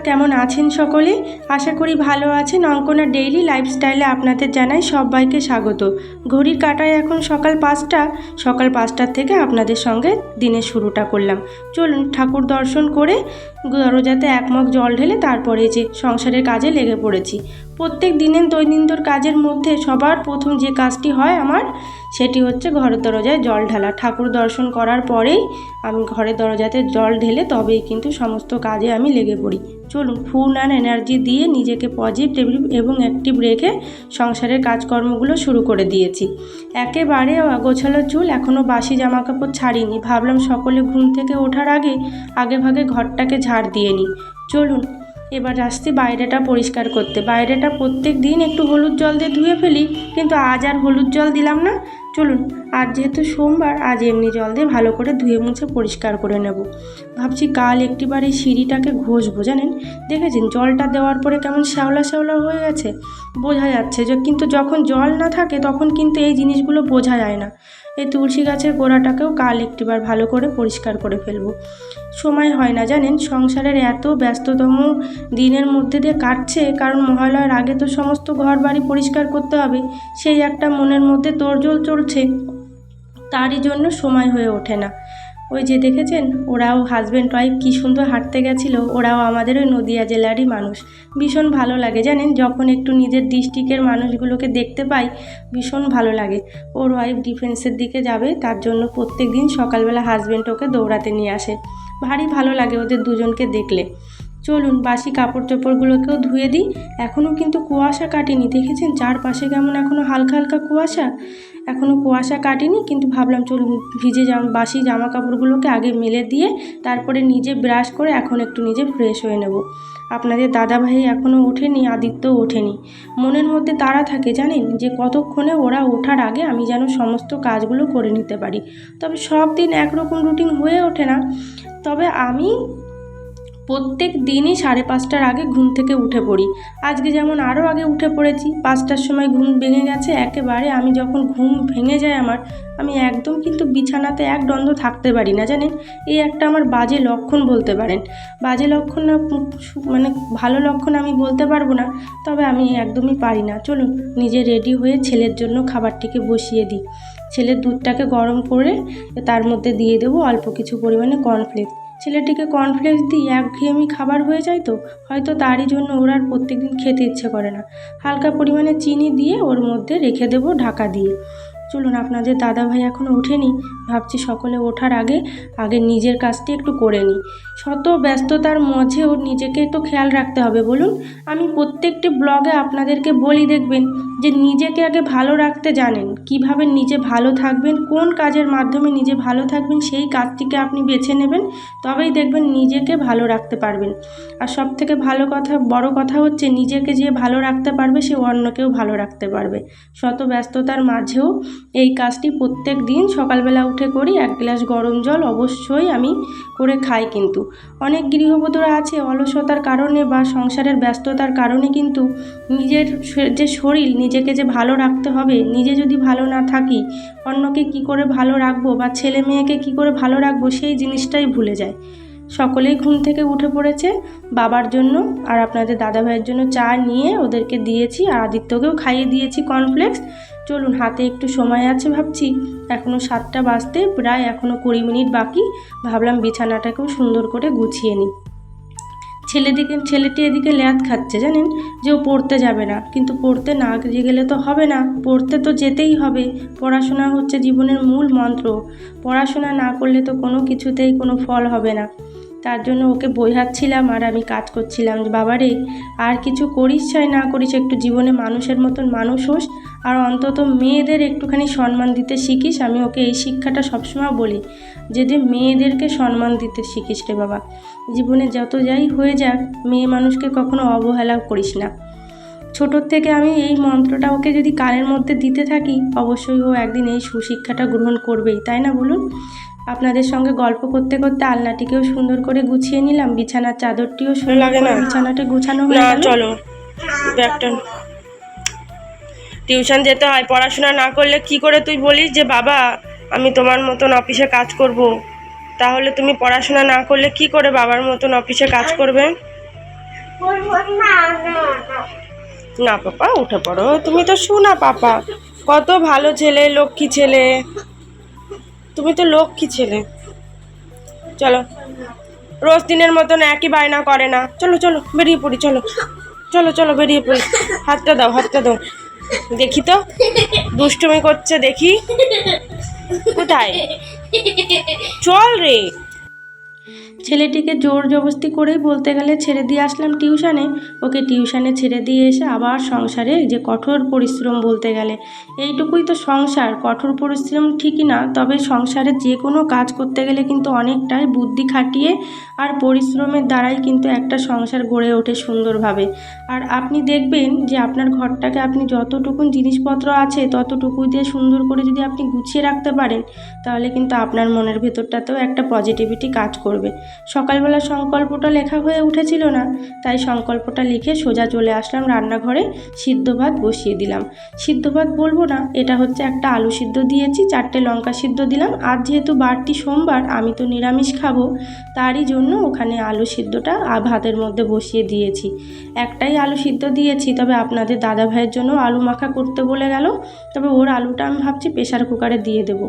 কেমন আছেন সকলে? আশা করি ভালো আছেন। অঙ্কনা ডেইলি লাইফস্টাইলে আপনাদের জানাই সবাইকে স্বাগত। ঘড়ির কাটায় এখন সকাল পাঁচটা। সকাল পাঁচটার থেকে আপনাদের সঙ্গে দিনের শুরুটা করলাম। চলুন ঠাকুর দর্শন করে দরজাতে এক মগ জল ঢেলে তারপরে যে সংসারের কাজে লেগে পড়েছি। প্রত্যেক দিনের দৈনন্দিন কাজের মধ্যে সবার প্রথম যে কাজটি হয় আমার সেটি হচ্ছে ঘরের দরজায় জল ঢালা। ঠাকুর দর্শন করার পরেই আমি ঘরের দরজাতে জল ঢেলে তবেই কিন্তু সমস্ত কাজে আমি লেগে পড়ি। চলুন, ফুল অ্যান্ড এনার্জি দিয়ে নিজেকে পজিটিভ এবং অ্যাক্টিভ রেখে সংসারের কাজকর্মগুলো শুরু করে দিয়েছি। একেবারে গোছালো চুল এখনও বাসি জামা কাপড় ছাড়িনি। ভাবলাম সকলে ঘুম থেকে ওঠার আগে আগে ভাগে ঘরটাকে ঝাড় দিয়ে নিই। চলুন, এবার আসছি বাইরেটা পরিষ্কার করতে। বাইরেটা প্রত্যেক দিন একটু হলুদ জল দিয়ে ধুয়ে ফেলি, কিন্তু আজ আর হলুদ জল দিলাম না। চলুন, আর যেহেতু সোমবার, আজ এমনি জল দিয়ে ভালো করে ধুয়ে মুছে পরিষ্কার করে নেব। ভাবছি কাল একটিবার এই সিঁড়িটাকে ঘষবো, জানেন? দেখেছেন, জলটা দেওয়ার পরে কেমন শ্যাওলা শ্যাওলা হয়ে গেছে? বোঝা যাচ্ছে যে, কিন্তু যখন জল না থাকে, তখন কিন্তু এই জিনিসগুলো বোঝা যায় না। এই তুলসী গাছের গোড়াটাকেও কাল একটিবার ভালো করে পরিষ্কার করে ফেলব। সময় হয় না, জানেন? সংসারের এত ব্যস্ততম দিনের মধ্যে দিয়ে কাটছে, কারণ মহালয়ার আগে তো সমস্ত ঘর বাড়ি পরিষ্কার করতে হবে, সেই একটা মনের মধ্যে তোরজোল চলছে। তারই জন্য সময় হয়ে ওঠে না। ওই যে দেখেছেন? ওরাও হাজব্যান্ড ওয়াইফ কী সুন্দর হাঁটতে গেছিল। ওরাও আমাদের ওই নদিয়া জেলারই মানুষ। ভীষণ ভালো লাগে জানেন? যখন একটু নিজের ডিস্ট্রিক্টের মানুষগুলোকে দেখতে পাই, ভীষণ ভালো লাগে। ওর ওয়াইফ ডিফেন্সের দিকে যাবে, তার জন্য প্রত্যেক দিন সকালবেলা হাজব্যান্ড ওকে দৌড়াতে নিয়ে আসে। ভারী ভালো লাগে ওদের দুজনকে দেখলে। চলুন বাসি কাপড় চোপড়গুলোকেও ধুয়ে দিই। এখনও কিন্তু কুয়াশা কাটেনি। দেখেছেন চারপাশে কেমন এখনও হালকা হালকা কুয়াশা? এখনও কুয়াশা কাটেনি, কিন্তু ভাবলাম চলুন ভিজে জামা, বাসি জামা কাপড়গুলোকে আগে মেলে দিয়ে তারপরে নিজে ব্রাশ করে এখন একটু নিজে ফ্রেশ হয়ে নেব। আপনাদের দাদাভাই এখনও ওঠেনি, আদিত্য ওঠেনি। মনের মধ্যে তারা থাকে, জানেন? যে কতক্ষণে ওরা ওঠার আগে আমি যেন সমস্ত কাজগুলো করে নিতে পারি। তবে সব দিন একরকম রুটিন হয়ে ওঠে না। তবে আমি প্রত্যেক দিনই সাড়ে পাঁচটার আগে ঘুম থেকে উঠে পড়ি। আজকে যেমন আরও আগে উঠে পড়েছি, পাঁচটার সময় ঘুম ভেঙে গেছে, একেবারে আমি যখন ঘুম ভেঙে যায় আমার, আমি একদম কিন্তু বিছানাতে এক দ্বন্দ্ব থাকতে পারি না, জানেন? এই একটা আমার বাজে লক্ষণ বলতে পারেন। বাজে লক্ষণ না মানে ভালো লক্ষণ আমি বলতে পারব না, তবে আমি একদমই পারি না। চলুন, নিজে রেডি হয়ে ছেলের জন্য খাবারটিকে বসিয়ে দিই। ছেলের দুধটাকে গরম করে তার মধ্যে দিয়ে দেবো অল্প কিছু পরিমাণে কর্নফ্লেক্স। ছেলেটিকে কর্নফ্লেক্স দিই একঘেয়েমি খাবার হয়ে যায় তো? হয়তো তারই জন্য ওর আর প্রত্যেকদিন খেতে ইচ্ছে করে না। হালকা পরিমাণে চিনি দিয়ে ওর মধ্যে রেখে দেবো ঢাকা দিয়ে। চলুন আপনাদের দাদাভাই এখনও ওঠেনি, ভাবছি সকলে ওঠার আগে আগে নিজের কাজটি একটু করে নিই। শত ব্যস্ততার মাঝেও নিজেকে তো খেয়াল রাখতে হবে, বলুন। আমি প্রত্যেকটি ব্লগে আপনাদেরকে বলি দেখবেন যে নিজেকে আগে ভালো রাখতে জানেন, কীভাবে নিজে ভালো থাকবেন, কোন কাজের মাধ্যমে নিজে ভালো থাকবেন, সেই কাজটিকে আপনি বেছে নেবেন, তবেই দেখবেন নিজেকে ভালো রাখতে পারবেন। আর সব থেকে ভালো কথা, বড় কথা হচ্ছে নিজেকে যে ভালো রাখতে পারবে, সে অন্যকেও ভালো রাখতে পারবে। শত ব্যস্ততার মাঝেও এই কাজটি প্রত্যেক দিন সকালবেলা উঠে করি, এক গ্লাস গরম জল অবশ্যই আমি করে খাই কিন্তু। অনেক গৃহবধূরা আছে অলসতার কারণে বা সংসারের ব্যস্ততার কারণে কিন্তু নিজের যে শরীর নিজেকে যে ভালো রাখতে হবে, নিজে যদি ভালো না থাকি, অন্যকে কি করে ভালো রাখব বা ছেলে মেয়েকে কি করে ভালো রাখব সেই জিনিসটাই ভুলে যায়। সকলেই ঘুম থেকে উঠে পড়েছে। বাবার জন্য আর আপনাদের দাদা ভাইয়ের জন্য চা নিয়ে ওদেরকে দিয়েছি আর আদিত্যকেও খাইয়ে দিয়েছি কর্নফ্লেক্স চলুন, হাতে একটু সময় আছে ভাবছি। এখনও সাতটা বাজতে, প্রায় এখনও কুড়ি মিনিট বাকি। ভাবলাম বিছানাটাকেও সুন্দর করে গুছিয়ে নিই। ছেলেদিকে, ছেলেটি এদিকে ল্যাদ খাচ্ছে, জানেন? যে ও পড়তে যাবে না। কিন্তু পড়তে না গেলে তো হবে না। পড়তে তো যেতেই হবে। পড়াশোনা হচ্ছে জীবনের মূল মন্ত্র। পড়াশোনা না করলে তো কোনো কিছুতেই কোনো ফল হবে না। তার জন্য ওকে বোঝাচ্ছিলাম আর আমি কাজ করছিলাম বাবা রে, আর কিছু করিস চাই, না করিস, একটু জীবনে মানুষের মতন মানুষ হোস আর অন্তত মেয়েদের একটুখানি সম্মান দিতে শিখিস। আমি ওকে এই শিক্ষাটা সবসময় বলি যে যে মেয়েদেরকে সম্মান দিতে শিখিস রে বাবা। জীবনে যত যাই হয়ে যাক, মেয়ে মানুষকে কখনো অবহেলা করিস না। ছোটোর থেকে আমি এই মন্ত্রটা ওকে যদি কানের মধ্যে দিতে থাকি অবশ্যই ও একদিন এই সুশিক্ষাটা গ্রহণ করবেই তাই না বলুন? আপনাদের সঙ্গে গল্প করতে করতে আলনাটিকেও সুন্দর করে গুছিয়ে নিলাম বিছানার চাদরটিও সুন্দর লাগে না। বিছানাটি গুছানো হয়ে না গেল। চলো। ব্যাগটা টিউশন যেতে হয় পড়াশোনা না করলে কি করে তুই বলিস যে বাবা আমি তোমার মতন অফিসে কাজ করব। তাহলে তুমি পড়াশোনা না করলে কি করে বাবার মতন অফিসে কাজ করবে? না, পাপা, উঠে পড়ো। তুমি তো শোনা পাপা। কত ভালো ছেলে, লক্ষ্মী ছেলে। তুমি তো লক্ষ্মী ছেলে। চলো, রোজ দিনের মতন একই বায়না করে না। চলো চলো, বেরিয়ে পড়ি, চলো। চলো চলো, বেরিয়ে পড়ি। হাতটা দাও হাতটা দাও। দেখি তো। দুষ্টুমি করছে, দেখি। কোথায়? চল রে। ছেলেটিকে জোর জবস্তি করেই বলতে গেলে ছেড়ে দিয়ে আসলাম টিউশানে। ওকে টিউশানে ছেড়ে দিয়ে এসে আবার সংসারে যে কঠোর পরিশ্রম বলতে গেলে। এইটুকুই তো সংসার, কঠোর পরিশ্রম ঠিকই না, তবে সংসারে যে কোনো কাজ করতে গেলে কিন্তু অনেকটাই বুদ্ধি খাটিয়ে আর পরিশ্রমের দ্বারাই কিন্তু একটা সংসার গড়ে ওঠে সুন্দরভাবে। আর আপনি দেখবেন যে আপনার ঘরটাকে আপনি যতটুকুন জিনিসপত্র আছে ততটুকু দিয়ে সুন্দর করে যদি আপনি গুছিয়ে রাখতে পারেন, তাহলে কিন্তু আপনার মনের ভেতরটাতেও একটা পজিটিভিটি কাজ করবে। সকালবেলা সংকল্পটা লেখা হয়ে উঠেছিল না, তাই সংকল্পটা লিখে সোজা চলে আসলাম রান্নাঘরে, সিদ্ধ ভাত বসিয়ে দিলাম। সিদ্ধ ভাত বলব না, এটা হচ্ছে একটা আলু সিদ্ধ দিয়েছি, চারটে লঙ্কা সিদ্ধ দিলাম, আর যেহেতু বারটি সোমবার, আমি তো নিরামিষ খাব, তারই জন্য ওখানে আলু সিদ্ধটা ভাতের মধ্যে বসিয়ে দিয়েছি। একটাই আলু সিদ্ধ দিয়েছি, তবে আপনাদের দাদা ভাইয়ের জন্য আলু মাখা করতে বলে গেল, তবে ওর আলুটা আমি ভাবছি প্রেশার কুকারে দিয়ে দেবো।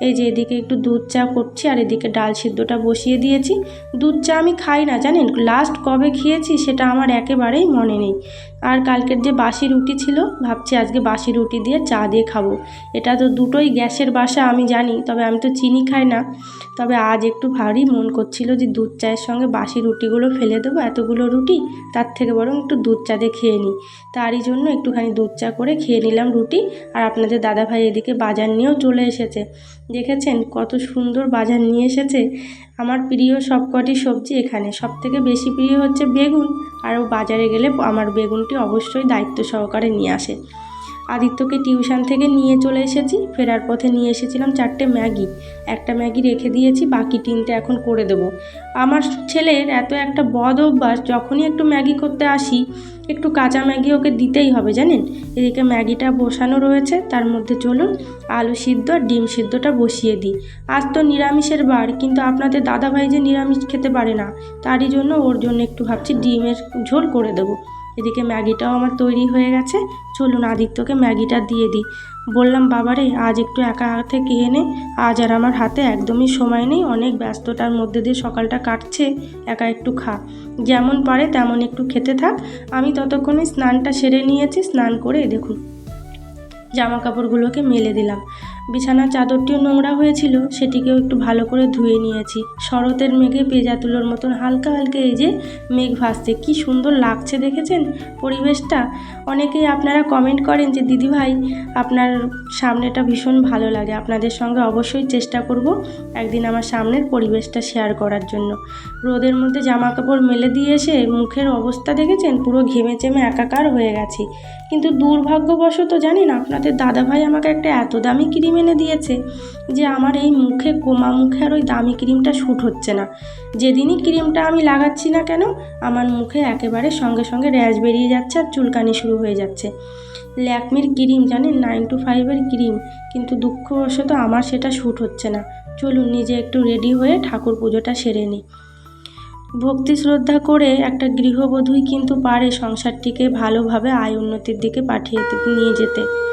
এই যে এদিকে একটু দুধ চা করছি আর এদিকে ডাল সিদ্ধটা বসিয়ে দিয়েছি। দুধ চা আমি খাই না, জানেন? লাস্ট কবে খেয়েছি সেটা আমার একেবারেই মনে নেই। আর কালকের যে বাসি রুটি ছিল, ভাবছি আজকে বাসি রুটি দিয়ে চা দিয়ে খাব। এটা তো দুটোই গ্যাসের বাসা, আমি জানি, তবে আমি তো চিনি খাই না। তবে আজ একটু ভারী মন করছিল যে দুধ চায়ের সঙ্গে বাসি রুটিগুলো ফেলে দেবো, এতগুলো রুটি, তার থেকে বরং একটু দুধ চা দিয়ে খেয়ে নিই। তারই জন্য একটুখানি দুধ চা করে খেয়ে নিলাম রুটি, আর আপনাদের দাদাভাই এদিকে বাজার নিয়েও চলে এসেছে। দেখেছেন কত সুন্দর বাজার নিয়ে এসেছে? আমার প্রিয় সবকটি সবজি এখানে। সব থেকে বেশি প্রিয় হচ্ছে বেগুন। আর বাজারে গেলে আমার বেগুনটি অবশ্যই দায়িত্ব সহকারে নিয়ে আসে। আদিত্যকে টিউশন থেকে নিয়ে চলে এসেছি। ফেরার পথে নিয়ে এসেছিলাম চারটে ম্যাগি। একটা ম্যাগি রেখে দিয়েছি, বাকি তিনটে এখন করে দেবো। আমার ছেলের এত একটা বদ অভ্যাস, যখনই একটু ম্যাগি করতে আসি একটু কাঁচা ম্যাগি ওকে দিতেই হবে, জানেন? এদিকে ম্যাগিটা বসানো রয়েছে, তার মধ্যে চলুন আলু সিদ্ধ আর ডিম সিদ্ধটা বসিয়ে দিই। আজ তো নিরামিষের বার, কিন্তু আপনাদের দাদাভাই যে নিরামিষ খেতে পারে না, তারই জন্য ওর জন্য একটু ভাবছি ডিমের ঝোল করে দেবো। এদিকে ম্যাগিটাও আমার তৈরি হয়ে গেছে। চলুন আদিত্যকে ম্যাগিটা দিয়ে দিই। বললাম, বাবারে, আজ একটু একা হাতে খেয়ে নে আজ আর আমার হাতে একদমই সময় নেই। অনেক ব্যস্ততার মধ্যে দিয়ে সকালটা কাটছে। একা একটু খা। যেমন পারে তেমন একটু খেতে থাক। আমি ততক্ষণে স্নানটা সেরে নিয়েছি। স্নান করে দেখুন। জামা কাপড়গুলোকে মেলে দিলাম। বিছানার চাদরটিও নোংরা হয়েছিল, সেটিকেও একটু ভালো করে ধুয়ে নিয়েছি। শরতের মেঘে পেঁজা তুলোর মতন হালকা হালকা এই যে মেঘ ভাসছে, কি সুন্দর লাগছে দেখেছেন পরিবেশটা? অনেকেই আপনারা কমেন্ট করেন যে দিদিভাই আপনার সামনেটা ভীষণ ভালো লাগে। আপনাদের সঙ্গে অবশ্যই চেষ্টা করব একদিন আমার সামনের পরিবেশটা শেয়ার করার জন্য। রোদের মধ্যে জামা কাপড় মেলে দিয়ে এসে মুখের অবস্থা দেখেছেন? পুরো ঘেমে চেমে একাকার হয়ে গেছি। কিন্তু দুর্ভাগ্যবশত জানি জানেন আপনাদের দাদাভাই আমাকে একটা এত দামি ক্রিম এনে দিয়েছে যে আমার এই মুখে কোমা মুখে আর ওই দামি ক্রিমটা শ্যুট হচ্ছে না। যেদিনই ক্রিমটা আমি লাগাচ্ছি না কেন, আমার মুখে একেবারে সঙ্গে সঙ্গে র্যাশ বেরিয়ে যাচ্ছে আর চুলকানি শুরু হয়ে যাচ্ছে। ল্যাকমির ক্রিম, জানেন? নাইন টু ফাইভের ক্রিম। কিন্তু দুঃখবশত আমার সেটা শ্যুট হচ্ছে না। চলুন, নিজে একটু রেডি হয়ে ঠাকুর পুজোটা সেরে নিই। ভক্তি শ্রদ্ধা করে একটা গৃহবধূই কিন্তু পারে সংসারটিকে ভালোভাবে আয় উন্নতির দিকে পাঠিয়ে নিয়ে যেতে।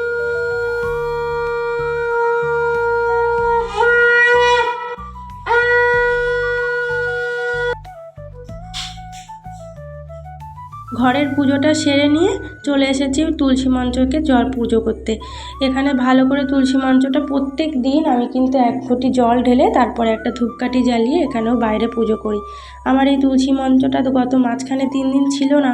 ঘরের পুজোটা সেরে নিয়ে চলে এসেছি তুলসী মঞ্চকে জল পুজো করতে। এখানে ভালো করে তুলসী মঞ্চটা প্রত্যেক দিন আমি কিন্তু এক ফুটি জল ঢেলে তারপরে একটা ধূপকাঠি জ্বালিয়ে এখানেও বাইরে পুজো করি। আমার এই তুলসী মঞ্চটা তো গত মাঝখানে তিন দিন ছিল না,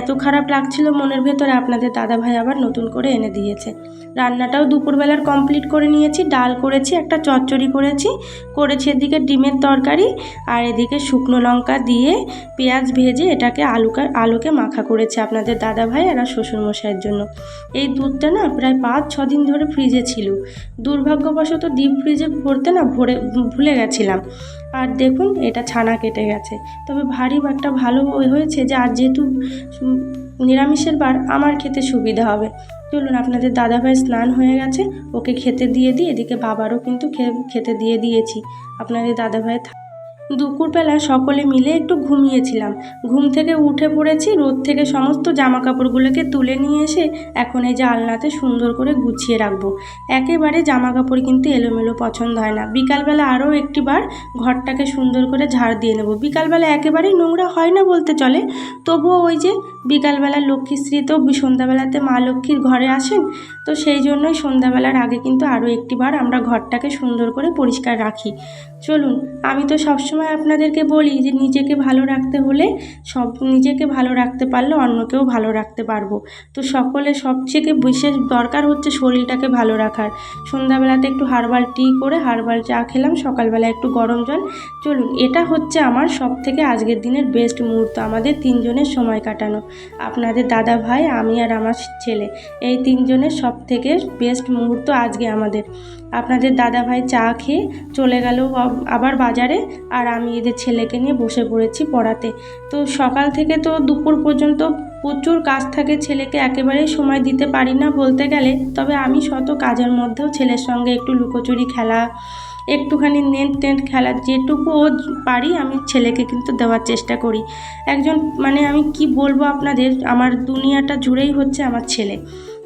এত খারাপ লাগছিল মনের ভেতরে আপনাদের দাদাভাই আবার নতুন করে এনে দিয়েছে। রান্নাটাও দুপুরবেলার কমপ্লিট করে নিয়েছি, ডাল করেছি, একটা চচ্চড়ি করেছি করেছি এদিকে ডিমের তরকারি আর এদিকে শুকনো লঙ্কা দিয়ে পেঁয়াজ ভেজে এটাকে আলুকা আলুকে মাখা করেছে। আপনাদের দাদাভাই আর আমার শ্বশুরমশাইয়ের জন্য। এই দুধটা না প্রায় পাঁচ, ছ দিন ধরে ফ্রিজে ছিল। দুর্ভাগ্যবশত ডিপ ফ্রিজে ভরতে না ভরে, ভুলে গেছিলাম। আর দেখুন, এটা ছানা কেটে গেছে। তবে ভারী একটা ভালো হয়েছে যে আর যেহেতু নিরামিষের বার, আমার খেতে সুবিধা হবে। চলুন, আপনাদের দাদাভাই স্নান হয়ে গেছে। ওকে খেতে দিয়ে দিই, এদিকে বাবারও কিন্তু খেতে দিয়ে দিয়েছি। আপনাদের দাদাভাই দুপুরবেলা সকলে মিলে একটু ঘুমিয়েছিলাম। ঘুম থেকে উঠে পড়েছি, রোদ থেকে সমস্ত জামা কাপড়গুলোকে তুলে নিয়ে এসে এখন এই যে আলনাতে সুন্দর করে গুছিয়ে রাখব। একেবারে জামা কাপড় কিন্তু এলোমেলো পছন্দ হয় না। বিকালবেলা আরও একটিবার ঘরটাকে সুন্দর করে ঝাড় দিয়ে নেব। বিকালবেলা একেবারেই নোংরা হয় না বলতে চলে, তবুও ওই যে বিকালবেলা লক্ষ্মীশ্রী তো সন্ধ্যাবেলাতে মা লক্ষ্মীর ঘরে আসেন, তো সেই জন্যই সন্ধ্যাবেলার আগে কিন্তু আরও একটিবার আমরা ঘরটাকে সুন্দর করে পরিষ্কার রাখি। চলুন, আমি তো সবসময় আপনাদেরকে বলি যে নিজেকে ভালো রাখতে হলে সব নিজেকে ভালো রাখতে পারলে অন্যকেও ভালো রাখতে পারব। তো সকলে সবথেকে বিশেষ দরকার হচ্ছে শরীরটাকে ভালো রাখার। সন্ধ্যাবেলাতে একটু হার্বাল টি করে হার্বাল চা খেলাম সকালবেলা একটু গরম জল। চলুন, এটা হচ্ছে আমার সব থেকে আজকের দিনের বেস্ট মুহূর্ত, আমাদের তিনজনের সময় কাটানো। আপনাদের দাদা ভাই, আমি আর আমার ছেলে, এই তিনজনের সব থেকে বেস্ট মুহূর্ত আজকে আমাদের। আপনাদের দাদা ভাই চা খেয়ে চলে গেল আবার বাজারে। আর আমি এদের ছেলেকে নিয়ে বসে পড়েছি পড়াতে। তো সকাল থেকে তো দুপুর পর্যন্ত প্রচুর কাজ থাকে, ছেলেকে একেবারেই সময় দিতে পারি না বলতে গেলে। তবে আমি শত কাজের মধ্যেও ছেলের সঙ্গে একটু লুকোচুরি খেলা, একটুখানি নেট টেন্ট খেলা, যেটুকু ও পারি আমি ছেলেকে কিন্তু দেওয়ার চেষ্টা করি। একজন মানে আমি কি বলব আপনাদের, আমার দুনিয়াটা জুড়েই হচ্ছে আমার ছেলে।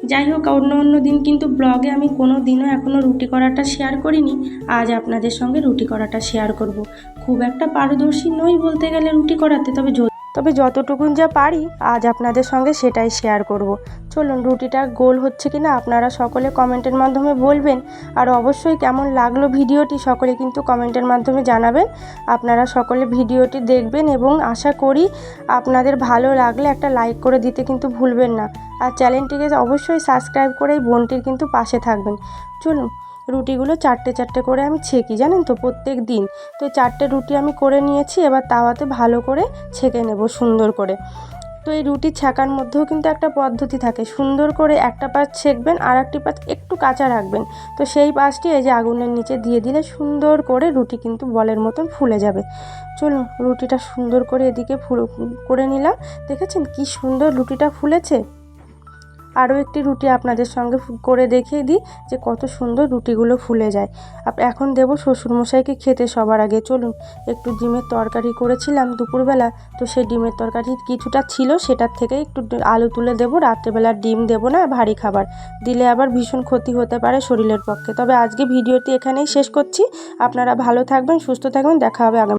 যাই হোক, অন্য অন্য দিন কিন্তু ব্লগে আমি কোনো দিনও এখনও রুটি করাটা শেয়ার করিনি আজ আপনাদের সঙ্গে রুটি করাটা শেয়ার করব। খুব একটা পারদর্শী নই বলতে গেলে রুটি করাতে, তবে তবে যতটুকুন যা পারি, আজ আপনাদের সঙ্গে সেটাই শেয়ার করব। চলুন, রুটিটা গোল হচ্ছে কি না আপনারা সকলে কমেন্টের মাধ্যমে বলবেন। আর অবশ্যই কেমন লাগল ভিডিওটি সকলে কিন্তু কমেন্টের মাধ্যমে জানাবেন। আপনারা সকলে ভিডিওটি দেখবেন এবং আশা করি আপনাদের ভালো লাগলে একটা লাইক করে দিতে কিন্তু ভুলবেন না। আর চ্যানেলটিকে অবশ্যই সাবস্ক্রাইব করে এই বোনটির কিন্তু পাশে থাকবেন। চলুন রুটিগুলো চারটে চারটে করে আমি ছেঁকি, জানেন তো, প্রত্যেক দিন। তো চারটে রুটি আমি করে নিয়েছি, এবার তাওয়াতে ভালো করে ছেঁকে নেব, সুন্দর করে। তো এই রুটি ছ্যাঁকার মধ্যেও কিন্তু একটা পদ্ধতি থাকে, সুন্দর করে একটা পাশ ছেঁকবেন আর একটি পাশ একটু কাঁচা রাখবেন। তো সেই পাশটি এই যে আগুনের নিচে দিয়ে দিলে সুন্দর করে রুটি কিন্তু বলের মতন ফুলে যাবে। চলুন, রুটিটা সুন্দর করে এদিকে ফুল, করে নিলাম। দেখেছেন কি সুন্দর রুটিটা ফুলেছে? আরও একটি রুটি আপনাদের সঙ্গে করে দেখিয়ে দিই যে কত সুন্দর রুটিগুলো ফুলে যায়। এখন দেবো শ্বশুরমশাইকে খেতে সবার আগে। চলুন, একটু ডিমের তরকারি করেছিলাম দুপুরবেলা, তো সেই ডিমের তরকারি কিছুটা ছিল, সেটার থেকে একটু আলু তুলে দেবো। রাত্রেবেলা ডিম দেবো না, ভারী খাবার। দিলে আবার ভীষণ ক্ষতি হতে পারে শরীরের পক্ষে। তবে আজকে ভিডিওটি এখানেই শেষ করছি। আপনারা ভালো থাকবেন, সুস্থ থাকবেন, দেখা হবে আগামী